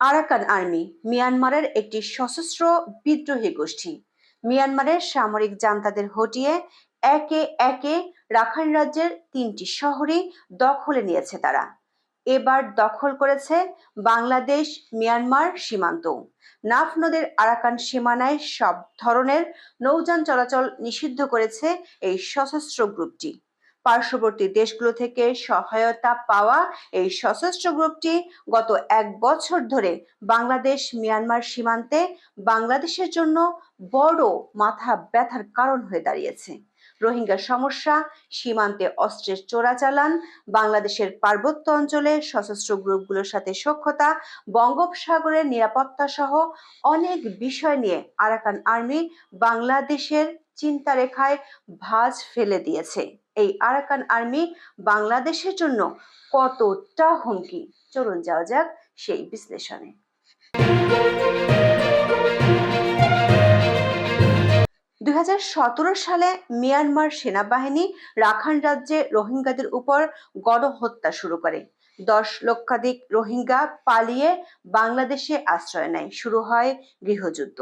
Arakan army মিয়ানমারের একটি সশস্ত্র বিদ্রোহী গোষ্ঠী। মিয়ানমারের সামরিক জান্তাদের হটিয়ে একে একে রাখাইন রাজ্যের তিনটি শহরই দখলে নিয়েছে তারা। এবার দখল করেছে বাংলাদেশ, মিয়ানমার সীমান্ত। নাফ নদীর আরাকান সীমানায় সব ধরনের নৌযান চলাচল নিষিদ্ধ করেছে এই সশস্ত্র গ্রুপটি। পার্শ্ববর্তী দেশগুলো থেকে সহায়তা পাওয়া এই সশস্ত্র গ্রুপটি গত এক বছর ধরে বাংলাদেশ, মিয়ানমার সীমান্তে বাংলাদেশের জন্য বড় মাথা ব্যথার কারণ হয়ে দাঁড়িয়েছে। রোহিঙ্গা সমস্যা, সীমান্তে অস্ত্রের চোরাচালান, বাংলাদেশের পার্বত্য অঞ্চলে সশস্ত্র গ্রুপগুলোর সাথে সক্ষতা, বঙ্গোপসাগরের নিরাপত্তা সহ অনেক বিষয় নিয়ে আরাকান আর্মি বাংলাদেশের চিন্তা রেখায় ভাঁজ ফেলে দিয়েছে। এই আরাকান আর্মি বাংলাদেশের জন্য কতটা হুমকি? চলুন যাওয়া যাক সেই বিশ্লেষণে। দুই হাজার সতেরো সালে মিয়ানমার সেনাবাহিনী রাখান রাজ্যে রোহিঙ্গাদের উপর গণহত্যা শুরু করে। দশ লক্ষাধিক রোহিঙ্গা পালিয়ে বাংলাদেশে আশ্রয় নেয়। শুরু হয় গৃহযুদ্ধ।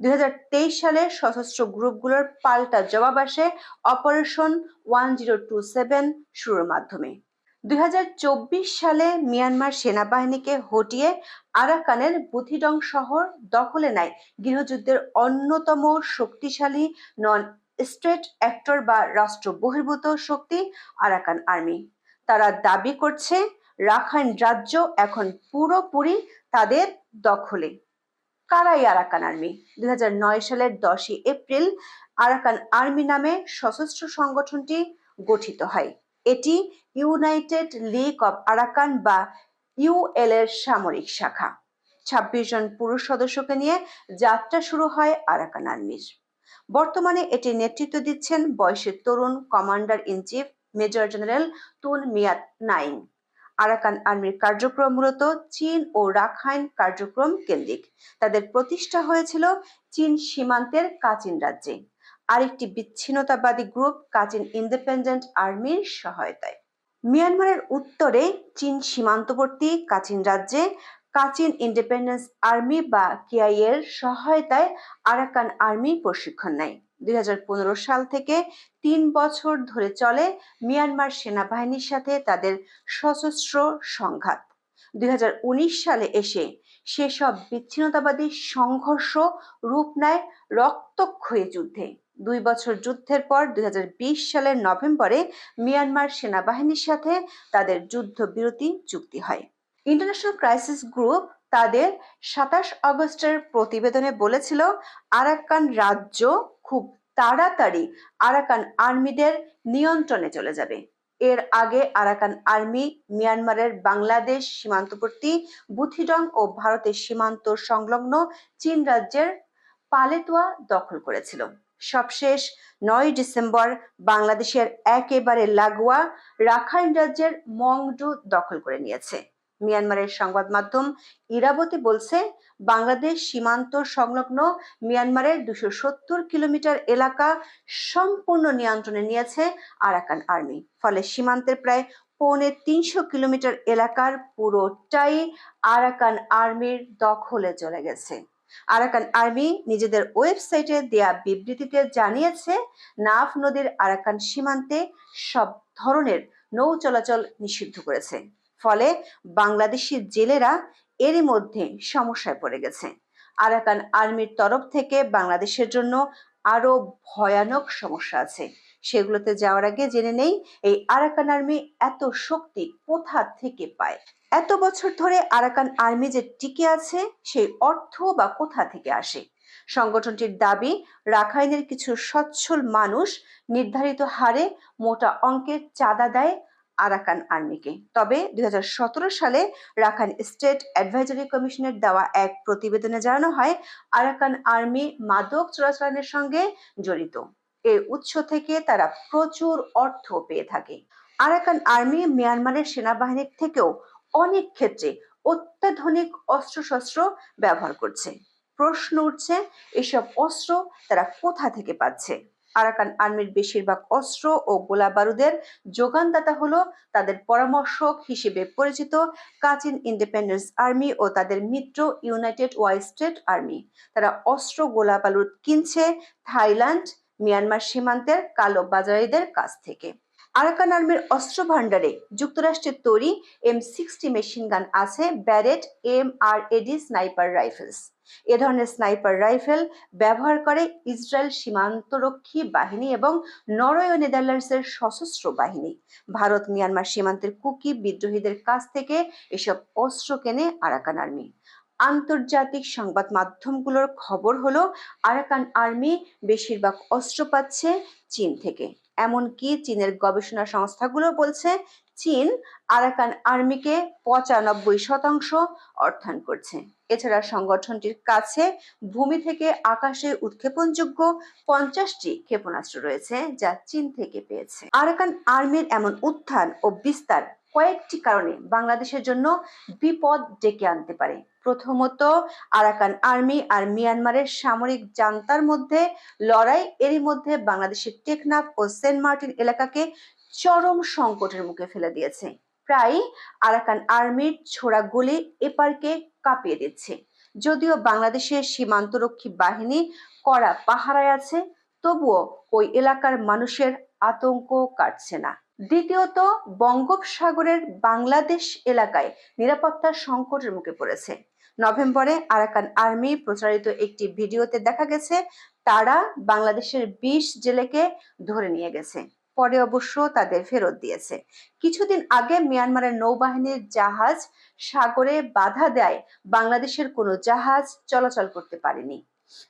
দুই হাজার তেইশ সালে সশস্ত্র গ্রুপগুলোর পাল্টা জবাব আসে operation one zero two seven শুরুর মাধ্যমে। দুই হাজার চব্বিশ সালে মিয়ানমার সেনাবাহিনীকে হটিয়ে আরাকানের বুথিডং শহর দখলে নেয় গৃহযুদ্ধের অন্যতম শক্তিশালী নন স্টেট অ্যাক্টর বা রাষ্ট্র বহির্ভূত শক্তি আরাকান আর্মি। তারা দাবি করছে রাখাইন রাজ্য এখন পুরোপুরি তাদের দখলে। কারাই আরাকান আর্মি। দুই হাজার নয় সালের দশই এপ্রিল আরাকান আর্মি নামে সশস্ত্র সংগঠনটি গঠিত হয়। এটি ইউনাইটেড লিগ অব আরাকান বা ইউএল এর সামরিক শাখা। ছাব্বিশ জন পুরুষ সদস্যকে নিয়ে যাত্রা শুরু হয় আরাকান আর্মির। বর্তমানে এটি নেতৃত্ব দিচ্ছেন বয়সের তরুণ commander in chief major general Twan Mrat Naing Arakan আর্মির কার্যক্রম মূলত চীন ও রাখাইন কার্যক্রম কেন্দ্রিক। তাদের প্রতিষ্ঠা হয়েছিল চীন সীমান্তের কাচিন রাজ্যে। আরেকটি বিচ্ছিন্নতাবাদী গ্রুপ কাচিন ইন্ডিপেন্ডেন্ট আর্মির সহায়তায়। মিয়ানমারের উত্তরে চীন সীমান্তবর্তী কাচিন রাজ্যে কাচিন ইন্ডিপেন্ডেন্স আর্মি বা কেআই সহায়তায় আরাকান আর্মি প্রশিক্ষণ নেয়। দুই হাজার পনেরো সাল থেকে তিন বছর ধরে চলে মিয়ানমার সেনাবাহিনীর সাথে তাদের সশস্ত্র সংঘাত। দুই হাজার উনিশ সালে এসে সেসব বিচ্ছিন্নতাবাদী সংঘর্ষ রূপ নেয় রক্তক্ষয়ী যুদ্ধে। দুই বছর যুদ্ধের পর দুই হাজার বিশ সালের নভেম্বরে মিয়ানমার সেনাবাহিনীর সাথে তাদের যুদ্ধবিরতি চুক্তি হয়। ইন্টারন্যাশনাল ক্রাইসিস গ্রুপ তাদের সাতাশ আগস্টের প্রতিবেদনে বলেছিল আরাকান রাজ্য খুব তাড়াতাড়ি আরাকান আর্মিদের নিয়ন্ত্রণে চলে যাবে। এর আগে আরাকান আর্মি মিয়ানমারের বাংলাদেশ সীমান্তবর্তী বুথিডং ও ভারতের সীমান্ত সংলগ্ন চীন রাজ্যের পালেতোয়া দখল করেছিল। সবশেষ নয় ডিসেম্বর বাংলাদেশের একেবারে লাগোয়া রাখাইন রাজ্যের মংডু দখল করে নিয়েছে। মিয়ানমারের সংবাদ মাধ্যম ইরাবতী বলছে, বাংলাদেশ সীমান্ত সংলগ্ন মিয়ানমারের দুশো সত্তর কিলোমিটার এলাকা সম্পূর্ণ নিয়ন্ত্রণে নিয়েছে আরাকান আর্মি। ফলে সীমান্তের প্রায় পৌনে তিনশো কিলোমিটার এলাকার পুরোটাই আরাকান আর্মির দখলে চলে গেছে। আরাকান আর্মি নিজেদের ওয়েবসাইটে দেয়া বিবৃতিতে জানিয়েছে, নাফ নদীর আরাকান সীমান্তে সব ধরনের নৌ চলাচল নিষিদ্ধ করেছে। ফলে বাংলাদেশি জেলেরা এরই মধ্যে সমস্যায় পড়ে গেছে। আরাকান আর্মির তরফ থেকে বাংলাদেশের জন্য আরও ভয়ানক সমস্যা আছে। সেগুলোতে যাওয়ার আগে জেনে নেই, এই আরাকান আর্মি এত শক্তি কোথা থেকে পায়? এত বছর ধরে আরাকান আর্মি যে টিকে আছে, সেই অর্থ বা কোথা থেকে আসে? সংগঠনটির দাবি, রাখাইনের কিছু সচ্ছল মানুষ নির্ধারিত হারে মোটা অঙ্কের চাঁদা দেয় আরাকান আর্মিকে। তবে দুই হাজার সতেরো সালে রাখান স্টেট অ্যাডভাইজারি কমিশনের দেওয়া এক প্রতিবেদনে জানানো হয়, আরাকান আর্মি মাদক চোরাচালানের সঙ্গে জড়িত। এর উৎস থেকে তারা প্রচুর অর্থ পেয়ে থাকে। আরাকান আর্মি মিয়ানমারের সেনাবাহিনীর থেকেও অনেক ক্ষেত্রে অত্যাধুনিক অস্ত্রশস্ত্র ব্যবহার করছে। প্রশ্ন উঠছে, এসব অস্ত্র তারা কোথা থেকে পাচ্ছে? আরাকান আর্মির বেশিরভাগ অস্ত্র ও গোলা বারুদের যোগানদাতা হলো তাদের পরামর্শক হিসেবে পরিচিত কাচিন ইন্ডিপেন্ডেন্স আর্মি ও তাদের মিত্র ইউনাইটেড ওয়াই স্টেট আর্মি। তারা অস্ত্র গোলা বারুদ কিনছে থাইল্যান্ড, মিয়ানমার সীমান্তের কালো বাজারিদের কাছ থেকে। আরাকান আর্মির অস্ত্র ভাণ্ডারে যুক্তরাষ্ট্রের তৈরি এম সিক্সটি মেশিন গান আছে Barrett M R AD sniper rifles এ ধরনের স্নাইপার রাইফেল ব্যবহার করে ইসরায়েল সীমান্তরক্ষী বাহিনী এবং নরওয়ে নেদারল্যান্ডসের সশস্ত্র বাহিনী। ভারত, মিয়ানমার সীমান্তের কুকি বিদ্রোহীদের কাছ থেকে এসব অস্ত্র কেনে আরাকান আর্মি। আন্তর্জাতিক সংবাদ মাধ্যমগুলোর খবর হলো, আরাকান আর্মি বেশিরভাগ অস্ত্র পাচ্ছে চীন থেকে। এমনকি চীনের গবেষণা সংস্থাগুলো বলছে, চীন আরাকান আর্মিকে পঁচানব্বই শতাংশ অর্থায়ন করছে। এছাড়া সংগঠনটির কাছে ভূমি থেকে আকাশে উৎক্ষেপণযোগ্য পঞ্চাশটি ক্ষেপণাস্ত্র রয়েছে, যা চীন থেকে পেয়েছে। আরাকান আর্মির এমন উত্থান ও বিস্তার কয়েকটি কারণে বাংলাদেশের জন্য বিপদ ডেকে আনতে পারে। প্রথমত, আরাকান আর্মি আর মিয়ানমারের সামরিক জান্তার মধ্যে লড়াই, এরই মধ্যে বাংলাদেশের টেকনাফ ও সেন্ট মার্টিন এলাকাকে চরম সংকটের মুখে ফেলে দিয়েছে। প্রায় আরাকান আর্মির ছোড়া গুলি এপারকে কাঁপিয়ে দিচ্ছে। যদিও বাংলাদেশের সীমান্তরক্ষী বাহিনী কড়া পাহারায় আছে, তবুও ওই এলাকার মানুষের আতঙ্ক কাটছে না। দ্বিতীয়ত বঙ্গোপসাগরের বাংলাদেশ এলাকায় নিরাপত্তার সংকটের মুখে পড়েছে। নভেম্বরে আরাকান আর্মি প্রচারিত একটি ভিডিওতে দেখা গেছে, তারা বাংলাদেশের বিশ জেলেকে ধরে নিয়ে গেছে। পরে অবশ্য তাদের ফেরত দিয়েছে। কিছুদিন আগে মিয়ানমারের নৌবাহিনীর জাহাজ সাগরে বাধা দেয়, বাংলাদেশের কোনো জাহাজ চলাচল করতে পারেনি।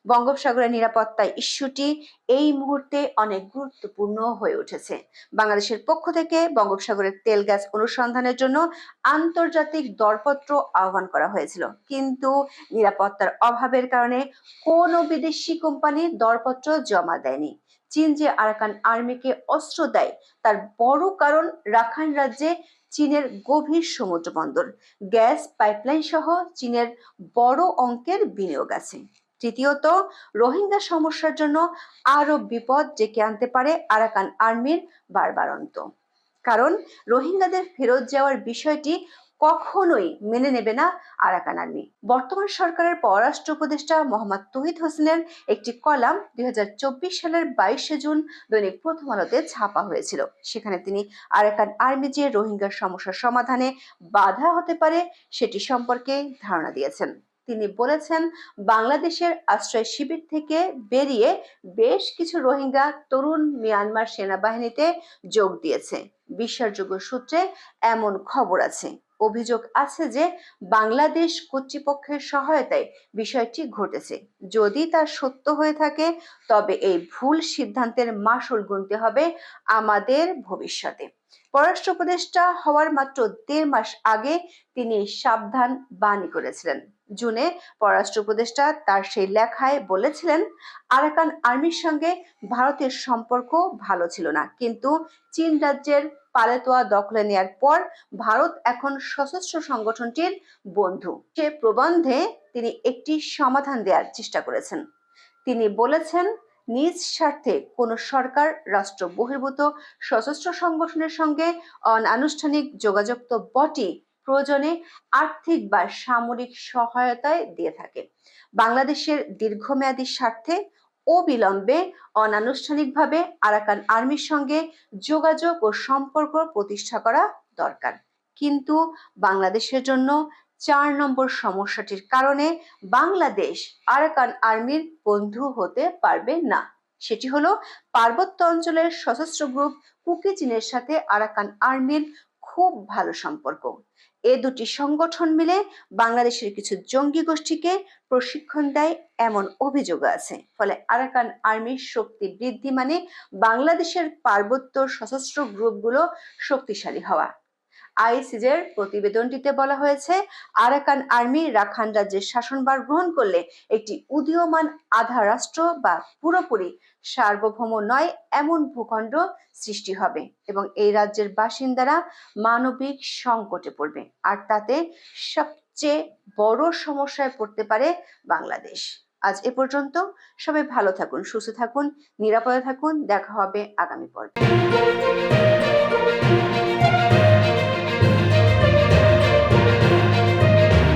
বঙ্গোপসাগরের নিরাপত্তা ইস্যুটি এই মুহূর্তে অনেক গুরুত্বপূর্ণ হয়ে উঠেছে। বাংলাদেশের পক্ষ থেকে বঙ্গোপসাগরের তেল গ্যাস অনুসন্ধানের জন্য আন্তর্জাতিক দরপত্র আহ্বান করা হয়েছিল। কিন্তু নিরাপত্তার অভাবের কারণে কোনো বিদেশি কোম্পানি দরপত্র জমা দেয়নি। চীন যে আরাকান আর্মিকে অস্ত্র দেয়, তার বড় কারণ রাখাইন রাজ্যে চীনের গভীর সমুদ্র বন্দর গ্যাস পাইপলাইন সহ চীনের বড় অঙ্কের বিনিয়োগ আছে। তৃতীয়ত, রোহিঙ্গা সমস্যার জন্য আরও বিপদ ডেকে আনতে পারে আরাকান আর্মির বারবারন্ত। কারণ, রোহিঙ্গাদের ফেরত যাওয়ার বিষয়টি কখনোই মেনে নেবে না আরাকান আর্মি। বর্তমান সরকারের পররাষ্ট্র উপদেষ্টা মোহাম্মদ তহিদ হোসেনের একটি কলাম দুই হাজার চব্বিশ সালের বাইশে জুন দৈনিক প্রথম আলোতে ছাপা হয়েছিল। সেখানে তিনি আরাকান আর্মি যে রোহিঙ্গার সমস্যার সমাধানে বাধা হতে পারে সেটি সম্পর্কে ধারণা দিয়েছেন। তিনি বলেছেন, বাংলাদেশের আশ্রয় শিবির থেকে বেরিয়ে বেশ কিছু রোহিঙ্গা, তরুণ মিয়ানমার সেনাবাহিনীতে যোগ দিয়েছে। বিশ্বাসযোগ্য সূত্রে এমন খবর আছে। অভিযোগ আছে যে, বাংলাদেশ কর্তৃপক্ষের সহায়তায় বিষয়টি ঘটেছে। যদি তা সত্য হয়ে থাকে, তবে এই ভুল সিদ্ধান্তের মাসুল গুনতে হবে আমাদের ভবিষ্যতে। পররাষ্ট্র উপদেষ্টা হওয়ার মাত্র দেড় মাস আগে তিনি সাবধান বাণী করেছিলেন। জুনে পররাষ্ট্র উপদেষ্টা তার সেই লেখায় বলেছিলেন, আরাকান আর্মির সঙ্গে ভারতের সম্পর্ক ভালো ছিল না। কিন্তু চীন রাজ্যের পালেতোয়া দখলে নেয়ার পর ভারত এখন সশস্ত্র সংগঠনটির বন্ধু। সে প্রবন্ধে তিনি একটি সমাধান দেওয়ার চেষ্টা করেছেন। তিনি বলেছেন, নিজ স্বার্থে কোনো সরকার, রাষ্ট্র বহির্ভূত সশস্ত্র সংগঠনের সঙ্গে অনানুষ্ঠানিক যোগাযোগ তো বটে প্রয়োজনে আর্থিক বা সামরিক সহায়তায় দিয়ে থাকে। বাংলাদেশের দীর্ঘমেয়াদী স্বার্থে অবিলম্বে অনানুষ্ঠানিকভাবে আরাকান আর্মির সঙ্গে যোগাযোগ ও সম্পর্ক প্রতিষ্ঠা করা দরকার। কিন্তু বাংলাদেশের জন্য চার নম্বর সমস্যাটির কারণে বাংলাদেশ আরাকান আর্মির বন্ধু হতে পারবে না। সেটি হলো পার্বত্য অঞ্চলের সশস্ত্র গ্রুপ কুকি চীনের সাথে আরাকান আর্মির খুব ভালো সম্পর্ক। এ দুটি সংগঠন মিলে বাংলাদেশের কিছু জঙ্গি গোষ্ঠীকে প্রশিক্ষণ দেয় এমন অভিযোগ আছে। ফলে আরাকান আর্মির শক্তি বৃদ্ধি মানে বাংলাদেশের পার্বত্য সশস্ত্র গ্রুপগুলো শক্তিশালী হওয়া। আইসিজের প্রতিবেদনটিতে বলা হয়েছে, আরাকান আর্মি রাখান রাজ্যের শাসনভার গ্রহণ করলে একটি উদীয়মান আধা রাষ্ট্র বা পুরোপুরি সার্বভৌম নয়, এমন ভূখণ্ড সৃষ্টি হবে এবং এই রাজ্যের বাসিন্দারা মানবিক সংকটে পড়বে। আর তাতে সবচেয়ে বড় সমস্যায় পড়তে পারে বাংলাদেশ। আজ এ পর্যন্ত, সবাই ভালো থাকুন, সুস্থ থাকুন, নিরাপদে থাকুন, দেখা হবে আগামী পর্বে।